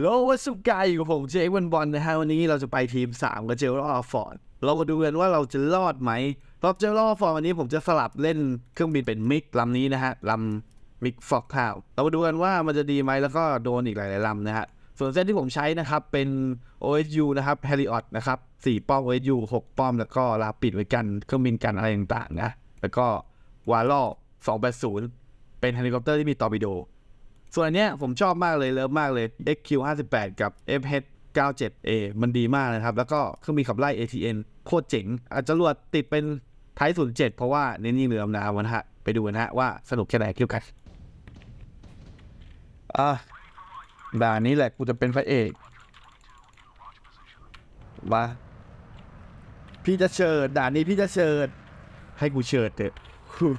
โลวัสุกายอยู่กับผมเจวันบอลนะฮะวันนี้เราจะไปทีม 3 กับเจลลอฟอร์ด เรามาดูกันว่าเราจะรอดไหมรอบเจลลอฟอร์ดวันนี้ผมจะสลับเล่นเครื่องบินเป็นมิกลำนี้นะฮะลำมิกฟอกข้าวเรามาดูกันว่ามันจะดีไหมแล้วก็โดนอีกหลายๆลำนะฮะส่วนเส้นที่ผมใช้นะครับเป็น OSU นะครับ h a r r i o t นะครับ4ป้อม OSU 6 ป้อม แล้วก็ลาปิดไว้กันเครื่องบินกันอะไรต่างๆนะแล้วก็วาล่อ280 เป็นเฮลิคอปเตอร์ที่มีตอร์ปิโด ส่วนอันเนี้ยผมชอบมากเลยเลิฟมากเลย XQ 58 กับ FH 97A มันดีมากนะครับ แล้วก็เครื่องบินขับไล่ ATN โคตรเจ๋งอาจจะรวดติดเป็นไทย07เพราะว่าเน้นยิงเรือดำน้ำนะฮะ ไปดูนะฮะ ว่าสนุกแค่ไหนเกี่ยวกันอะด่านนี้แหละกูจะเป็นพระเอกมาพี่จะเชิดด่านนี้พี่จะเชิด ให้กูเชิดเถอะ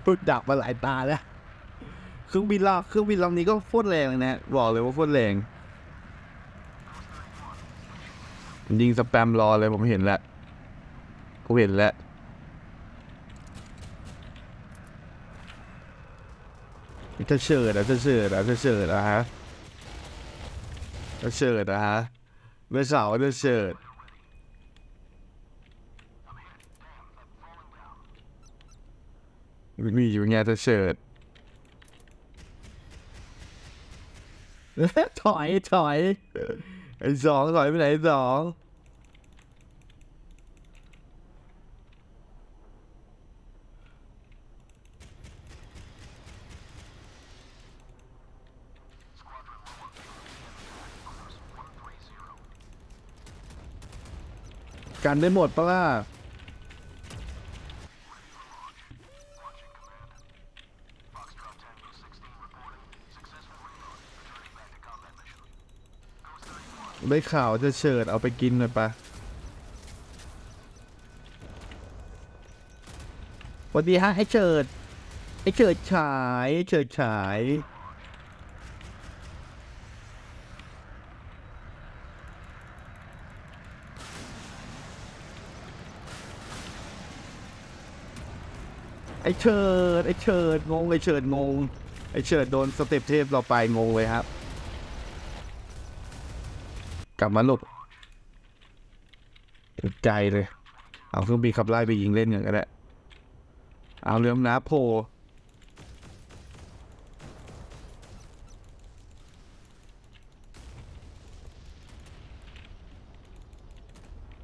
กูดักมาหลายตาแล้ว เครื่องบินลาเครื่องบินลำนี้ก็โคตรแรงเลยนะบอกเลยว่าโคตรแรงยิงสแปมรอเลยผมเห็นแล้วผมเห็นแล้วจะเชิดอะจะเชิดอะจะเชิดอะฮะจะเชิดอะฮะไม่สาร์จะเชิดมีอยู่ไงจะเชิด ถอยถอยไอ้สองถอยไปไหนสองกันได้หมดปะล่ะ ได้ข่าวจะเฉิดเอาไปกินเลยปะสวัสดีฮะไอ้เฉิดไอ้เฉิดฉายเฉิดฉาย ไอ้เฉิดไอ้เฉิดงงไอ้เฉิดงง ไอ้เฉิดโดนสเต็ปเทพเราไปงงเลยครับ กลับมาหลบใจเลย เอาเครื่องบินขับไล่ไปยิงเล่นกันก็ได้เอาเรือมน้ำโพ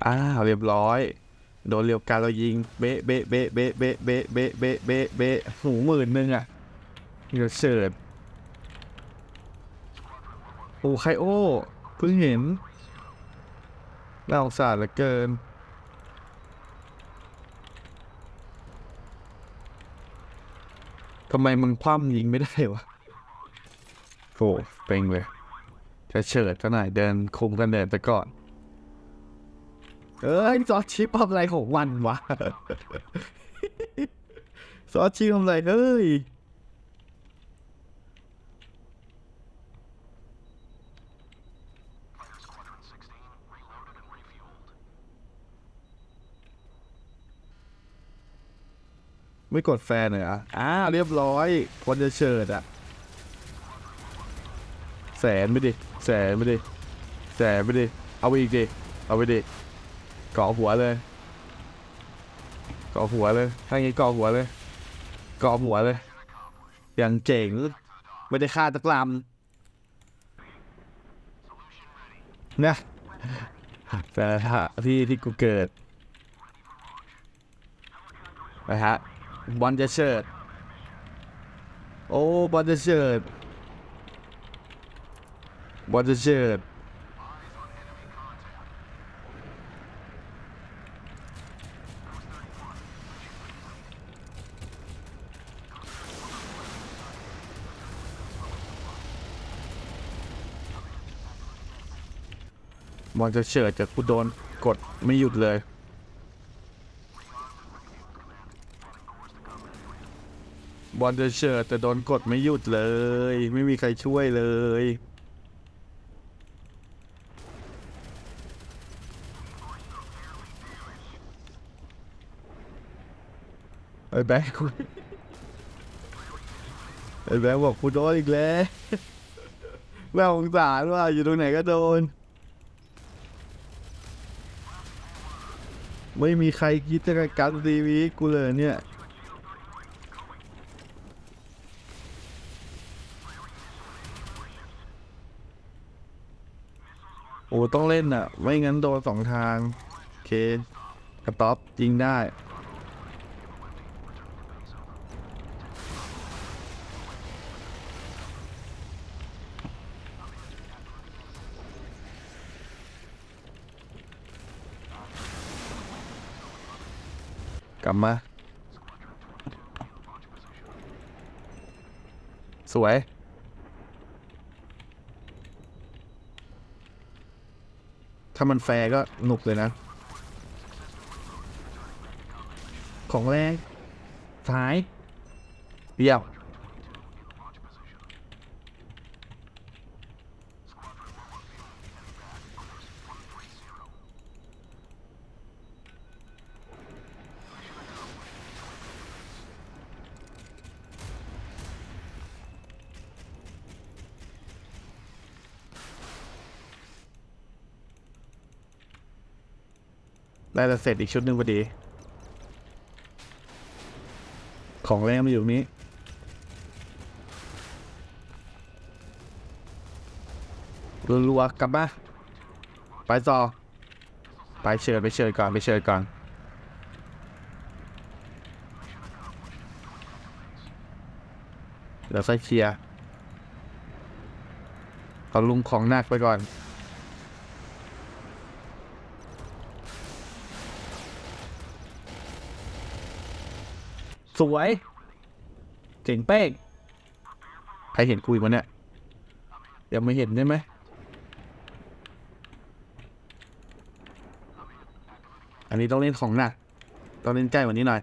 อ้าวเรียบร้อย โดนเรียวการเรายิง เบะเบะเบะเบะเบะเบะเบะเบะเบะเบะหูหมื่นหนึ่งอะเดี๋ยวเฉิดโอ้ไคโอ พิ่งเห็นน่าสงสารเหลือเกิน ทำไมมึงคว่ำยิงไม่ได้วะโอ้เป่งเลยจะเฉิดซะหน่อยเดินคุมกันเดินไปก่อน เอ้ยซอสชิปทำอะไรของวันวะ ซอสชิปทำอะไรเฮ้ย ไม่กดแฟนเลยอะอ่าเรียบร้อยคนจะเฉิดอะแสนไปดิแสนไปดิแสนไปดิเอาไปอีกดิเอาไปดิเกาะหัวเลยเกาะหัวเลยถ้างี้เกาะหัวเลยเกาะหัวเลยอย่างเจ๋งไม่ได้ฆ่าตะกลำนะแต่ที่ที่กูเกิดไปฮะ บอลจะเชิด โอ้บอลจะเชิดบอลจะเชิดบอลจะเฉิดจากกูโดนกดไม่หยุดเลย บอลจะเฉิดแต่โดนกดไม่หยุดเลย ไม่มีใครช่วยเลย ไอ้แบงค์กูไอ้แบงค์บอกกูโดนอีกแล้วแม่สงสาว่าอยู่ตรงไหนก็โดน ไม่มีใครคิดจะกันทีวีกูเลยเนี่ย โอ้ต้องเล่นอะ ไม่งั้นโดนสองทาง โอเค กระต๊อบยิงได้ กลับมา สวย ถ้ามันแฟร์ก็หนุกเลยนะ ของแรกท้ายเบี้ยว ได้แต่เสร็จอีกชุดหนึ่งพอดี ของแรงมันอยู่นี้รัวๆกลับมาไปต่อไปเชิญไปเชิญก่อนไปเชิญก่อนเดี๋ยวใส่เคลียร์เอาลุงของหนักไปก่อน สวย เจ๋งเป้งใครเห็นคุยมันเนี่ยยังไม่เห็นใช่ไหมอันนี้ต้องเล่นของหนักต้องเล่นใกล้กว่านี้หน่อย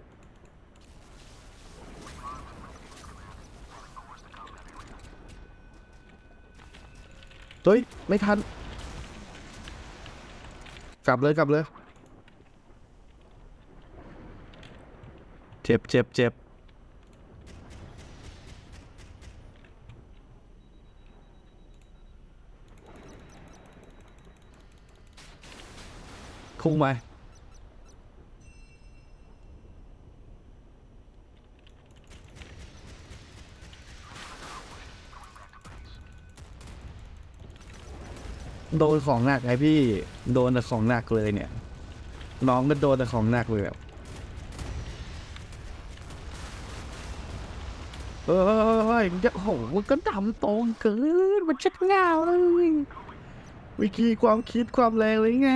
เฮ้ยไม่ทัน กลับเลยกลับเลย เจ็บเจ็บเจ็บพุ่งไปโดนของหนักไงพี่ โดนแต่ของหนักเลยเนี่ย น้องก็โดนแต่ของหนักเลยอะ เอ้ยมันจะโหมันก็ดำตรงเกินมันชัดเงาเลยวิธีความคิดความแรงเลยไง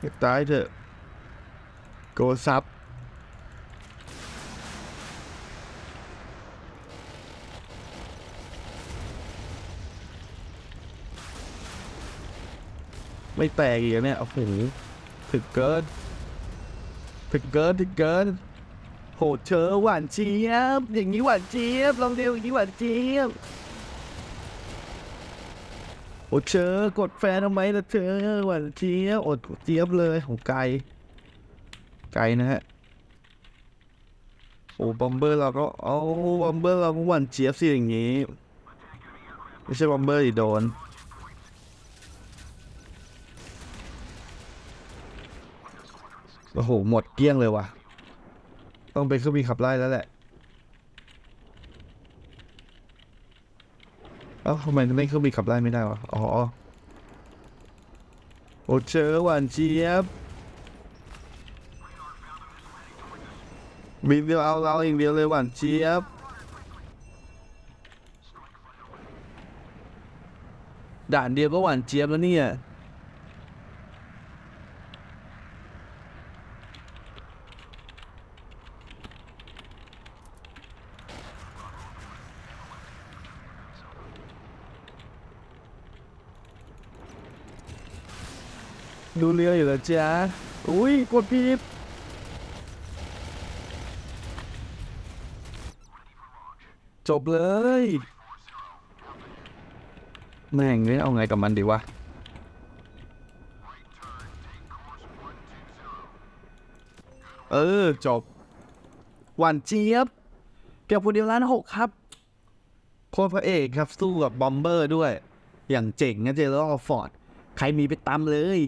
อยากตายเถอะโกซับไม่แตกอีกแล้วเนี่ยโอ้โหถึกเกินถึกเกินถึกเกิน โหเธอหวานเจี๊ยบ อย่างนี้หวานเจี๊ยบ ลองเดียวอย่างนี้หวานเจี๊ยบ โอ้เธอกดแฟนทำไมล่ะเธอหวานเจี๊ยบอดเจี๊ยบเลยของไกล ไกลนะฮะ โอ้บอมเบอร์เราก็เอาบอมเบอร์เราก็หวานเจี๊ยบสิอย่างนี้ ไม่ใช่บอมเบอร์ดิโดนโอ้โห หมดเกลี้ยงเลยว่ะ ต้องเป็นเครื่องบินขับไล่แล้วแหละ เอ้าทำไมเล่นเครื่องบินขับไล่ไม่ได้วะ อ๋อ โอ้เจอหวานเจี๊ยบบินเดียวเอาเราอย่างเดียวเลยหวานเจี๊ยบ ด่านเดียวก็หวานเจี๊ยบแล้วเนี่ย ดูเรืออยู่แล้วจ้าอุ้ยกดผิดจบเลย แม่งเลยเอาไงกับมันดีวะ เออ จบ หวานเจี๊ยบเก็บคนเดียวล้านหกครับ โคตรพระเอกครับ สู้กับบอมเบอร์ด้วย อย่างเจ๋งนะเจอร์ฟอร์ด ใครมีไปตามเลย